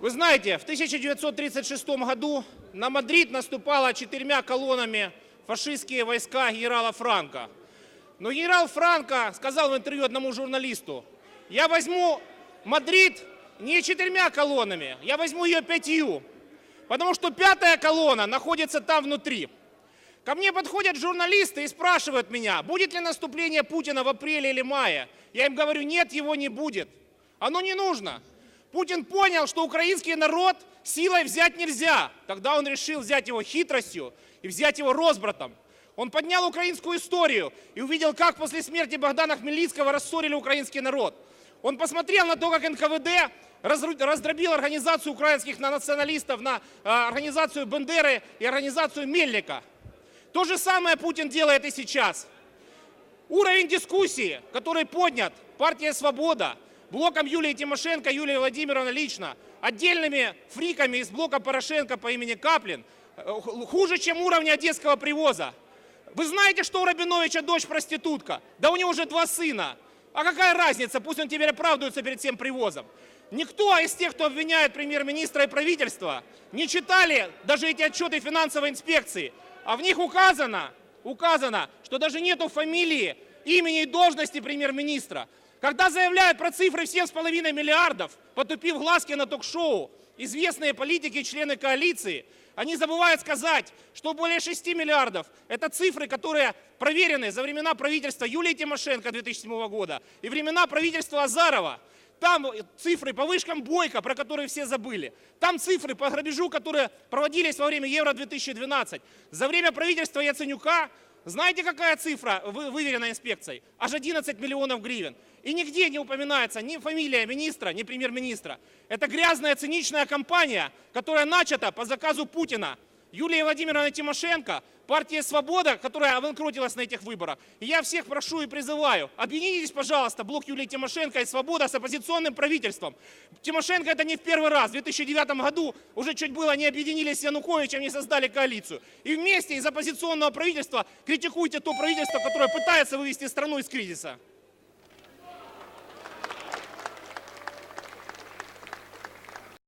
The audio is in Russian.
Вы знаете, в 1936 году на Мадрид наступало четырьмя колоннами фашистские войска генерала Франка. Но генерал Франко сказал в интервью одному журналисту, я возьму Мадрид не четырьмя колоннами, я возьму ее пятью, потому что пятая колонна находится там внутри. Ко мне подходят журналисты и спрашивают меня, будет ли наступление Путина в апреле или мае. Я им говорю, нет, его не будет. Оно не нужно. Путин понял, что украинский народ силой взять нельзя. Тогда он решил взять его хитростью и взять его разбратом. Он поднял украинскую историю и увидел, как после смерти Богдана Хмельницкого рассорили украинский народ. Он посмотрел на то, как НКВД раздробил организацию украинских националистов на э, организацию Бендеры и организацию Мельника. То же самое Путин делает и сейчас. Уровень дискуссии, который поднят партия «Свобода», блоком Юлии Тимошенко, Юлии Владимировны лично, отдельными фриками из блока Порошенко по имени Каплин, э, хуже, чем уровень одесского привоза. Вы знаете, что у Рабиновича дочь проститутка? Да у него уже два сына. А какая разница? Пусть он теперь оправдывается перед всем привозом. Никто из тех, кто обвиняет премьер-министра и правительство, не читали даже эти отчеты финансовой инспекции. А в них указано, указано, что даже нету фамилии, имени и должности премьер-министра. Когда заявляют про цифры в 7,5 миллиардов, потупив глазки на ток-шоу, известные политики и члены коалиции, они забывают сказать, что более 6 миллиардов – это цифры, которые проверены за времена правительства Юлии Тимошенко 2007 года и времена правительства Азарова. Там цифры по вышкам Бойко, про которые все забыли. Там цифры по грабежу, которые проводились во время Евро-2012. За время правительства Яценюка, знаете, какая цифра вы- выверена инспекцией? Аж 11 миллионов гривен. И нигде не упоминается ни фамилия министра, ни премьер-министра. Это грязная, циничная кампания, которая начата по заказу Путина. Юлия Владимировна Тимошенко, партия «Свобода», которая обанкротилась на этих выборах. И я всех прошу и призываю, объединитесь, пожалуйста, блок Юлии Тимошенко и «Свобода» с оппозиционным правительством. Тимошенко это не в первый раз. В 2009 году уже чуть было не объединились с Януковичем, не создали коалицию. И вместе из оппозиционного правительства критикуйте то правительство, которое пытается вывести страну из кризиса.